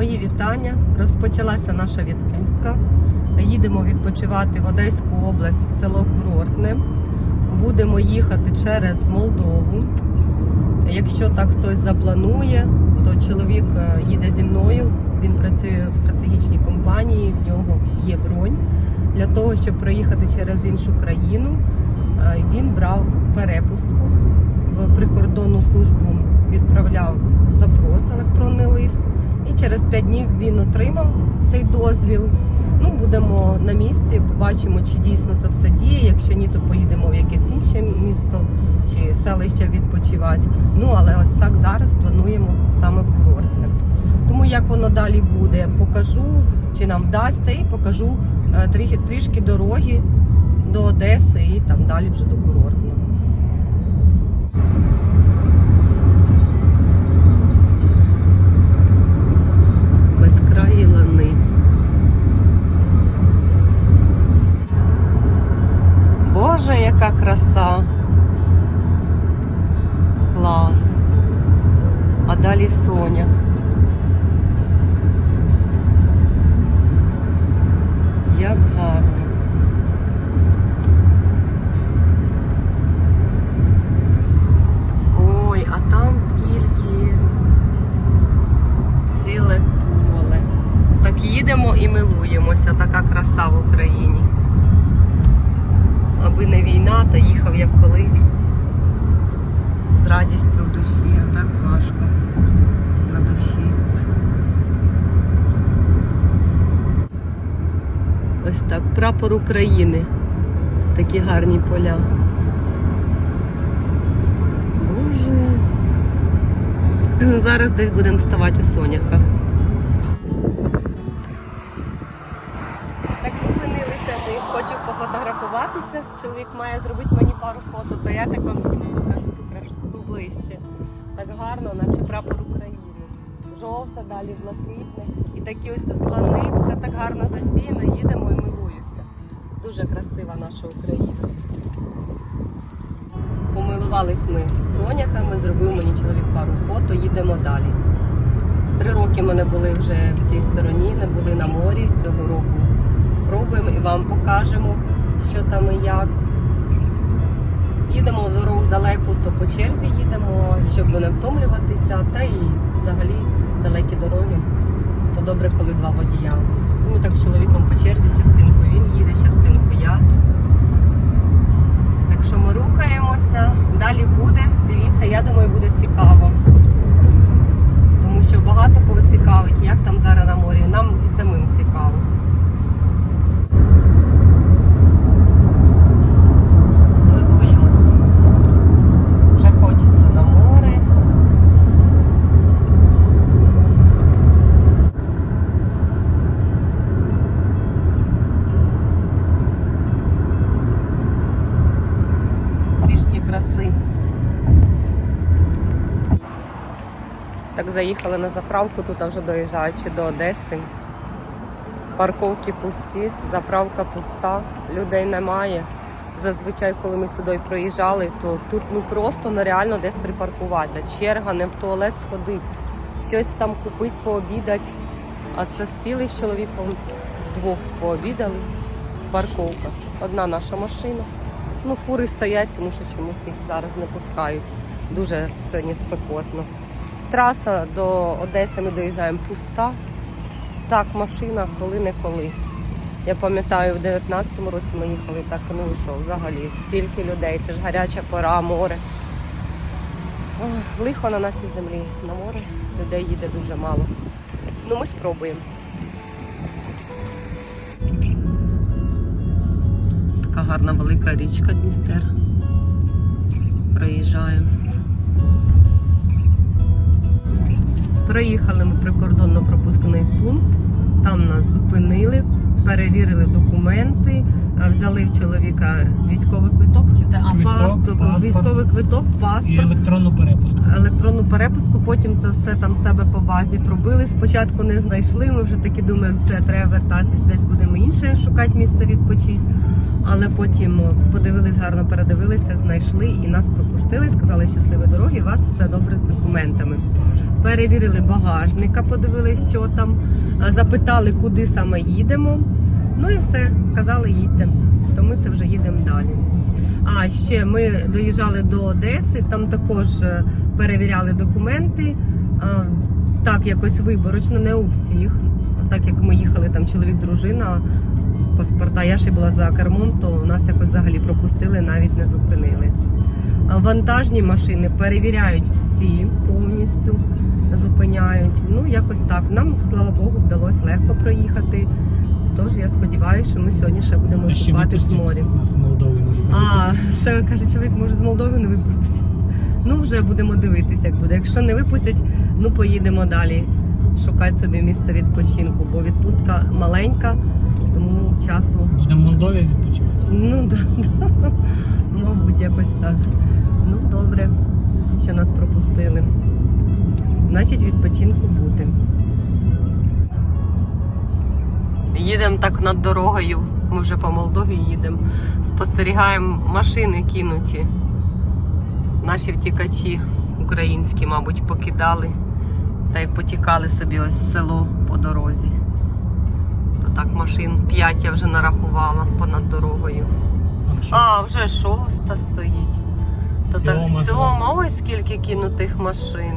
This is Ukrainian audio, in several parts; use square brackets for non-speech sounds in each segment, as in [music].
Мої вітання. Розпочалася наша відпустка. Їдемо відпочивати в Одеську область в село Курортне. Будемо їхати через Молдову. Якщо так хтось запланує, то чоловік е, їде зі мною. Він працює в стратегічній компанії, в нього є бронь. Для того, щоб проїхати через іншу країну, е, він брав перепустку в прикордонну службу, відправляв запрос, електронний лист. Через 5 днів він отримав цей дозвіл. Ну, будемо на місці, побачимо, чи дійсно це все діє. Якщо ні, то поїдемо в якесь інше місто чи селище відпочивати. Ну, але ось так зараз плануємо саме в курортне. Тому як воно далі буде, покажу, чи нам вдасться, і покажу е, трішки, дороги до Одеси і там далі вже до курортного. Їдемо і милуємося, така краса в Україні. Аби не війна, то їхав як колись. З радістю у душі, а так важко на душі. Ось так, прапор України. Такі гарні поля. Боже. [clears throat] Зараз десь будемо ставати у соняхах. Що пофотографуватися. Чоловік має зробити мені пару фото, то я так вам зніму, покажу цю красу ближче. Так гарно, наче прапор України. Жовта, далі блакитне. І такі ось тут лани, все так гарно засіяно, їдемо і милуюся. Дуже красива наша Україна. Помилувались ми соняхами, зробив мені чоловік пару фото, їдемо далі. Три роки ми не були вже в цій стороні, не були на морі цього року. Спробуємо і вам покажемо, що там і як. Їдемо в дорогу далеку, то по черзі їдемо, щоб не втомлюватися, та і взагалі далекі дороги. То добре, коли два водія. Ну, Ми так з чоловіком по черзі, частинку він їде, частинку я. Так що ми рухаємося, далі буде. Дивіться, я думаю, буде цікаво. Тому що багато кого цікавить, як там зараз на морі. Нам і самим цікаво. Милуємось. Вже хочеться на море. Трішки краси. Так заїхали на заправку, тут вже доїжджаючи до Одеси. Парковки пусті, заправка пуста, людей немає. Зазвичай, коли ми сюди проїжджали, то тут ну просто нереально десь припаркуватися. Черга, не в туалет сходити, щось там купити, пообідати. А це сіли з чоловіком вдвох пообідали. Парковка. Одна наша машина. Ну, фури стоять, тому що чомусь їх зараз не пускають. Дуже сьогодні спекотно. Траса до Одеси ми доїжджаємо пуста. Так, машина коли-неколи. Я пам'ятаю, в 19-му році ми їхали, так і що, взагалі, стільки людей, це ж гаряча пора, море. Ох, лихо на нашій землі. На море людей їде дуже мало. Ну, ми спробуємо. Така гарна велика річка Дністер. Проїжджаємо. Проїхали ми прикордонно-пропускний пункт. Там нас зупинили, перевірили документи, взяли в чоловіка військовий квиток чи а, Квиток, паспорт. військовий квиток, і електронну перепустку. електронну перепустку. Потім це все там себе по базі пробили. Спочатку не знайшли. Ми вже таки думаємо, все треба вертатись, десь будемо інше шукати місце відпочити. Але потім подивились, гарно передивилися, знайшли і нас пропустили. Сказали щасливі дороги, у вас все добре з документами. Перевірили багажника, подивились, що там, запитали, куди саме їдемо. Ну і все, сказали, їдьте. То ми це вже їдемо далі. А ще ми доїжджали до Одеси, там також е, перевіряли документи. Так, якось виборочно, не у всіх. Так як ми їхали, там чоловік, дружина, паспорта, я ще була за кермом, то нас якось взагалі пропустили, навіть не зупинили. Вантажні машини перевіряють всі повністю, зупиняють. Ну, якось так. Нам, слава Богу, вдалося легко проїхати. Тож я сподіваюся, що ми сьогодні ще будемо купатись в морі. нас на Молдові може бути. А, ще каже, чоловік може з Молдови не випустить. Ну, вже будемо дивитися, як буде. Якщо не випустять, ну поїдемо далі. Шукати собі місце відпочинку, бо відпустка маленька, тому часу. Будемо в Молдові відпочивати. Ну да, да. мабуть, якось так. Ну, добре, що нас пропустили. Значить, відпочинку буде. Їдемо так над дорогою. Ми вже по Молдові їдемо. Спостерігаємо машини кинуті. Наші втікачі українські, мабуть, покидали та й потікали собі ось в село по дорозі. То так машин 5 я вже нарахувала понад дорогою. А, вже шоста стоїть. То так Сьома сьома, ось скільки кинутих машин.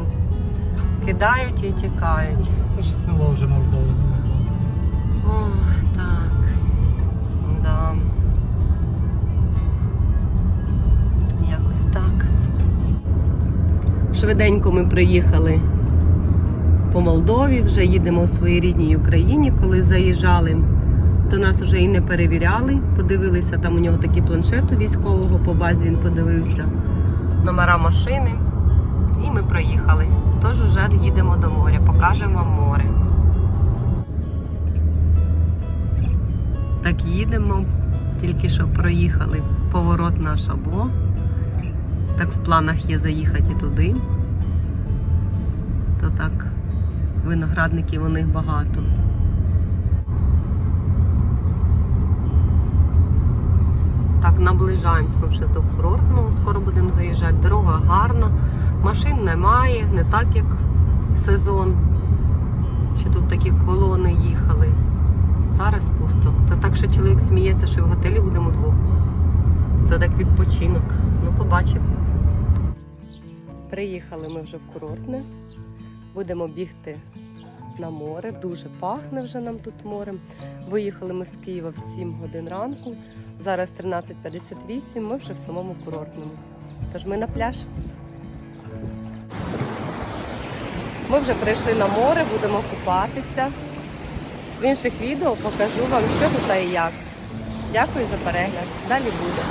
Кидають і тікають. Це ж село вже Молдови. Ой, так. Да. Якось так. Швиденько ми приїхали по Молдові, вже їдемо у своїй рідній Україні. Коли заїжджали, то нас вже і не перевіряли. Подивилися, там у нього такий планшет у військового, по базі він подивився номера машини. І ми проїхали. Тож вже їдемо до моря, покажемо вам море. Так їдемо. Тільки що проїхали поворот на Шабо. Так в планах є заїхати туди. То так, виноградників у них багато. Так, наближаємось ми вже до курортного, скоро будемо заїжджати. Дорога гарна, машин немає, не так як сезон. Що тут такі колони їхали. Зараз пусто. Та так, що чоловік сміється, що в готелі будемо двох. Це так відпочинок. Ну, побачимо. Приїхали ми вже в курортне. Будемо бігти на море. Дуже пахне вже нам тут морем. Виїхали ми з Києва в 7 годин ранку. Зараз 13.58, ми вже в самому курортному. Тож ми на пляж. Ми вже прийшли на море, будемо купатися. В інших відео покажу вам, що тут та і як. Дякую за перегляд. Далі буде.